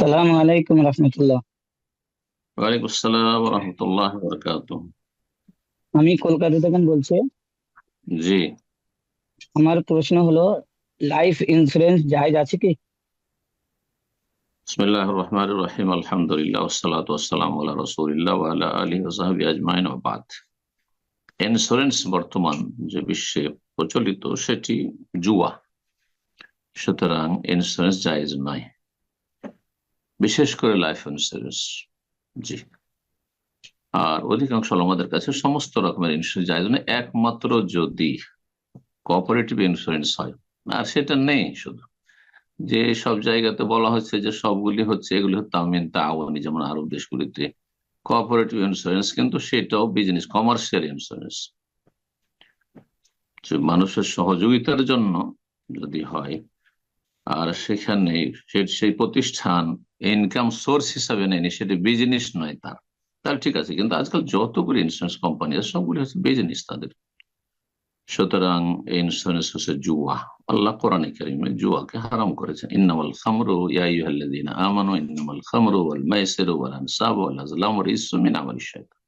সালাম আলাইকুম রহমতুল্লাহ। ওয়ালাইকুম আসসালাম রহমতুল্লাহ বরকাত আমি কলকাতা থেকে বলছি জি। আমার প্রশ্ন হলো লাইফ ইন্সুরেন্স জায়েজ আছে কি? রহিম আলহামদুলিল্লাহ আল্লাহ রসুলিল্লাহ আলা আজমাইন বাদ। ইন্স্যুরেন্স বর্তমান যে বিশ্বে প্রচলিত সেটি জুয়া। সুতরাং ইন্স্যুরেন্স জায়েজ নয়। বিশেষ করে লাইফ ইন্স্যুরেন্স জি। আর অধিকাংশ আমাদের কাছে সমস্ত রকমের ইন্স্যুরেন্স নয় একমাত্র যদি কোঅপারেটিভ ইন্স্যুরেন্স হয়। আর সেটা নেই শুধু। যে সব জায়গাতে বলা হচ্ছে যে সবগুলি হচ্ছে, এগুলি তামিন তাওয়ানি, যেমন আরব দেশগুলিতে কোঅপারেটিভ ইন্স্যুরেন্স কিন্তু সেটাও বিজনেস কমার্শিয়াল ইন্স্যুরেন্স মানুষের সহযোগিতার জন্য যদি হয় আর সেখানে সেই প্রতিষ্ঠান ইনকাম সোর্স হিসাবে নেয়নি, সেটা বিজনেস নয় তার। তাহলে ঠিক আছে, কিন্তু আজকাল যতগুলি ইন্স্যুরেন্স কোম্পানি আছে, সবগুলি হচ্ছে বিজনেস তাদের। সুতরাং ইন্স্যুরেন্স হচ্ছে জুয়া। আল্লাহ কোরআন করিমে জুয়াকে হারাম করেছেন। ইন্নামাল খামরু ইয়াইয়ুহাল্লাযীনা আমানু, ইন্নামাল খামরু ওয়াল মাইসিরু ওয়াল আনসাবু ওয়াল আজলামু রিজসুম মিন আমালিশ শাইতান।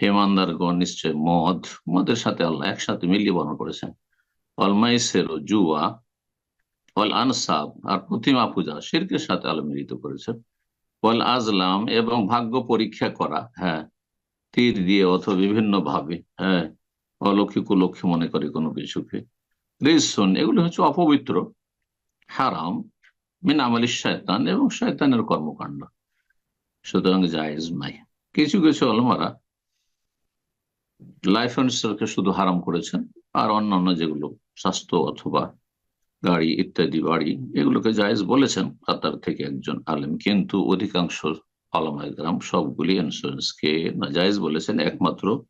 হেমানদারগণ নিশ্চয় মদ, মদের সাথে আল্লাহ একসাথে মিলিয়ে বর্ণনা করেছেন। ওয়াল মাইসিরু, জুয়া ওয়াল আনসাব, আর প্রতিমা পূজা, শিরকের সাথে আল্লাহ মিলিত করেছেন। ওয়াল আজলাম এবং ভাগ্য পরীক্ষা করা হ্যাঁ তীর দিয়ে অথবা বিভিন্ন ভাবে হ্যাঁ অলৌকিক লক্ষ্য মনে করে কোনো কিছুকে। রিসন, এগুলো হচ্ছে অপবিত্র, হারাম, মিন আমালি শয়তান এবং শয়তানের কর্মকাণ্ড। সুতরাং জায়েজ নাই। কিছু কিছু অলমারা লাইফ ইন্স্যুরেন্সকে শুধু হারাম করেছেন, আর অন্যান্য যেগুলো স্বাস্থ্য অথবা গাড়ি ইত্যাদি বাড়ি, এগুলোকে জায়েজ বলেছেন কাতার থেকে একজন আলেম। কিন্তু অধিকাংশ আলমাইগ্রাম সবগুলি ইন্স্যুরেন্সকে জায়েজ বলেছেন, একমাত্র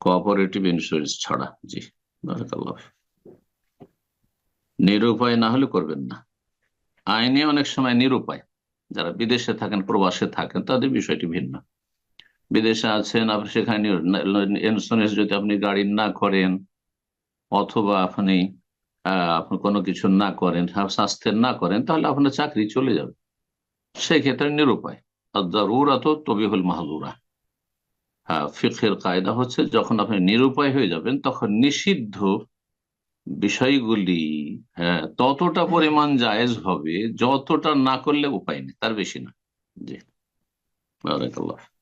কোঅপারেটিভ ইন্স্যুরেন্স ছাড়া। জি, বারাকাল্লাহ। নিরুপায় না হলে করবেন না। আইনে অনেক সময় নিরুপায়। যারা বিদেশে থাকেন, প্রবাসে থাকেন, তাদের বিষয়টি ভিন্ন। বিদেশে আছেন, আপনি সেখানে ইন্স্যুরেন্স যদি আপনি গাড়ি না করেন, অথবা আপনি আপনি কোনো কিছু না করেন স্বাস্থ্যের না করেন, তাহলে আপনার চাকরি চলে যাবে। সেই ক্ষেত্রে নিরুপায়। জরুরা হ্যাঁ ফিখের কায়দা হচ্ছে যখন আপনি নিরুপায় হয়ে যাবেন, তখন নিষিদ্ধ বিষয়গুলি হ্যাঁ ততটা পরিমাণ জায়েজ হবে, যতটা না করলে উপায় নেই, তার বেশি না। জি। বারাকাল্লাহ।